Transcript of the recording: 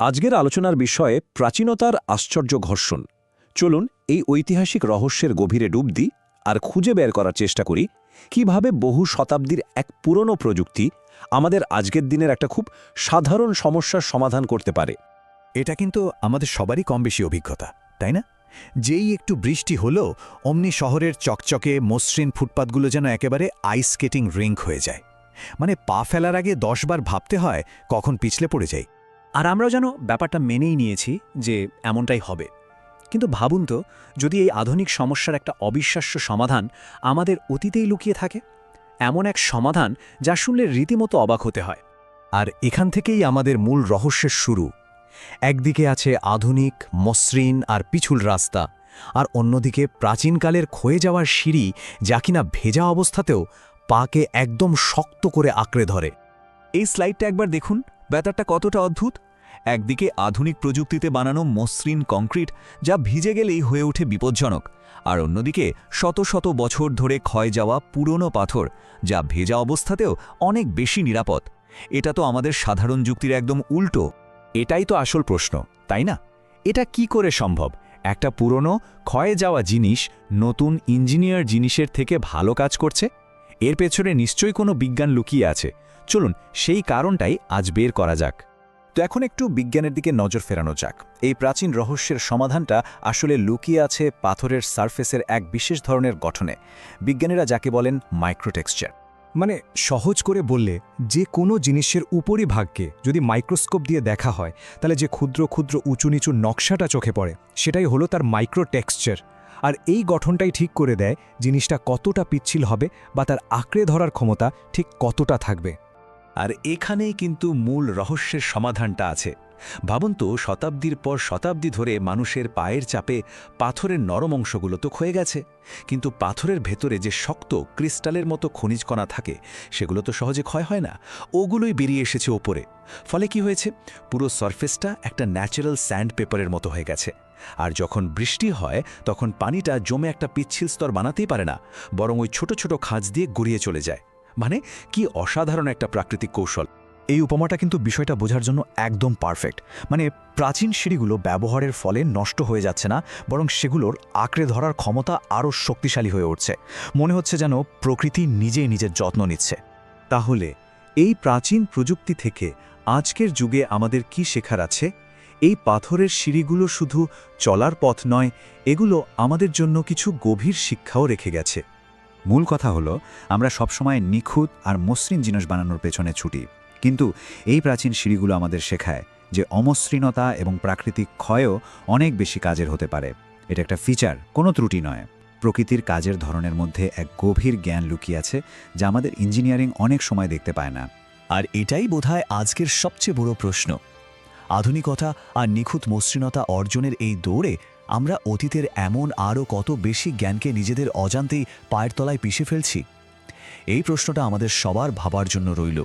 আজকের আলোচনার বিষয়ে প্রাচীনতার আশ্চর্য ঘর্ষণ। চলুন এই ঐতিহাসিক রহস্যের গভীরে ডুব দিই আর খুঁজে বের করার চেষ্টা করি কীভাবে বহু শতাব্দীর এক পুরনো প্রযুক্তি আমাদের আজকের দিনের একটা খুব সাধারণ সমস্যার সমাধান করতে পারে। এটা কিন্তু আমাদের সবারই কম বেশি অভিজ্ঞতা, তাই না? যেই একটু বৃষ্টি হলো, অমনি শহরের চকচকে, মসৃণ ফুটপাতগুলো যেন একেবারে আইস স্কেটিং রিঙ্ক হয়ে যায়। মানে পা ফেলার আগে দশবার ভাবতে হয় কখন পিছলে পড়ে যাই। আর আমরাও যেন ব্যাপারটা মেনেই নিয়েছি যে এমনটাই হবে। কিন্তু ভাবুন তো, যদি এই আধুনিক সমস্যার একটা অবিশ্বাস্য সমাধান আমাদের অতীতেই লুকিয়ে থাকে, এমন এক সমাধান যা শুনলে রীতিমতো অবাক হতে হয়। আর এখান থেকেই আমাদের মূল রহস্যের শুরু। একদিকে আছে আধুনিক, মসৃণ আর পিছুল রাস্তা, আর অন্যদিকে প্রাচীনকালের ক্ষয়ে যাওয়ার সিঁড়ি যা কিনা ভেজা অবস্থাতেও পাকে একদম শক্ত করে আঁকড়ে ধরে। এই স্লাইডটা একবার দেখুন, ব্যাপারটা কতটা অদ্ভুত। একদিকে আধুনিক প্রযুক্তিতে বানানো মসৃণ কংক্রিট যা ভিজে গেলেই হয়ে ওঠে বিপজ্জনক, আর অন্যদিকে শত শত বছর ধরে ক্ষয় যাওয়া পুরনো পাথর যা ভেজা অবস্থাতেও অনেক বেশি নিরাপদ। এটা তো আমাদের সাধারণ যুক্তির একদম উল্টো। এটাই তো আসল প্রশ্ন, তাই না? এটা কি করে সম্ভব? একটা পুরনো, ক্ষয়ে যাওয়া জিনিস নতুন ইঞ্জিনিয়ার জিনিসের থেকে ভালো কাজ করছে? এর পেছনে নিশ্চয়ই কোনো বিজ্ঞান লুকিয়ে আছে। চলুন সেই কারণটাই আজ বের করা যাক। তো এখন একটু বিজ্ঞানের দিকে নজর ফেরানো যাক। এই প্রাচীন রহস্যের সমাধানটা আসলে লুকিয়ে আছে পাথরের সারফেসের এক বিশেষ ধরনের গঠনে। বিজ্ঞানীরা যাকে বলেন মাইক্রোটেক্সচার মানে সহজ করে বললে, যে কোনো জিনিসের উপরিভাগকে যদি মাইক্রোস্কোপ দিয়ে দেখা হয়, তাহলে যে ক্ষুদ্র ক্ষুদ্র উঁচু নিচু নকশাটা চোখে পড়ে, সেটাই হলো তার মাইক্রো টেক্সচার আর এই গঠনটাই ঠিক করে দেয় জিনিসটা কতটা পিচ্ছিল হবে বা তার আঁকড়ে ধরার ক্ষমতা ঠিক কতটা থাকবে। আর এখানেই কিন্তু মূল রহস্যের সমাধানটা আছে। ভাবুন তো, শতাব্দীর পর শতাব্দী ধরে মানুষের পায়ের চাপে পাথরের নরম অংশগুলো তো ক্ষয়ে গেছে। কিন্তু পাথরের ভেতরে যে শক্ত, ক্রিস্টালের মতো খনিজ কণা থাকে, সেগুলো তো সহজে ক্ষয় হয় না। ওগুলোই বেরিয়ে এসেছে ওপরে। ফলে কি হয়েছে? পুরো সারফেসটা একটা ন্যাচারাল স্যান্ড পেপারের মতো হয়ে গেছে। আর যখন বৃষ্টি হয়, তখন পানিটা জমে একটা পিচ্ছিল স্তর বানাতেই পারে না, বরং ওই ছোট ছোট খাঁজ দিয়ে গড়িয়ে চলে যায়। মানে কি অসাধারণ একটা প্রাকৃতিক কৌশল। এই উপমাটা কিন্তু বিষয়টা বোঝার জন্য একদম পারফেক্ট। মানে প্রাচীন সিঁড়িগুলো ব্যবহারের ফলে নষ্ট হয়ে যাচ্ছে না, বরং সেগুলোর আঁকড়ে ধরার ক্ষমতা আরও শক্তিশালী হয়ে উঠছে। মনে হচ্ছে যেন প্রকৃতি নিজেই নিজের যত্ন নিচ্ছে। তাহলে, এই প্রাচীন প্রযুক্তি থেকে আজকের যুগে আমাদের কি শেখার আছে? এই পাথরের সিঁড়িগুলো শুধু চলার পথ নয়, এগুলো আমাদের জন্য কিছু গভীর শিক্ষাও রেখে গেছে। মূল কথা হলো, আমরা সবসময় নিখুঁত আর মসৃণ জিনিস বানানোর পেছনে ছুটি। কিন্তু এই প্রাচীন সিঁড়িগুলো আমাদের শেখায় যে অমসৃণতা এবং প্রাকৃতিক ক্ষয়ও অনেক বেশি কাজের হতে পারে। এটা একটা ফিচার, কোনো ত্রুটি নয়। প্রকৃতির কাজের ধরনের মধ্যে এক গভীর জ্ঞান লুকিয়ে আছে যা আমাদের ইঞ্জিনিয়ারিং অনেক সময় দেখতে পায় না। আর এটাই বোধহয় আজকের সবচেয়ে বড় প্রশ্ন। আধুনিকতা আর নিখুঁত মসৃণতা অর্জনের এই দৌড়ে আমরা অতীতের এমন আরও কত বেশি জ্ঞানকে নিজেদের অজান্তেই পায়ের তলায় পিষে ফেলছি? এই প্রশ্নটা আমাদের সবার ভাবার জন্য রইল।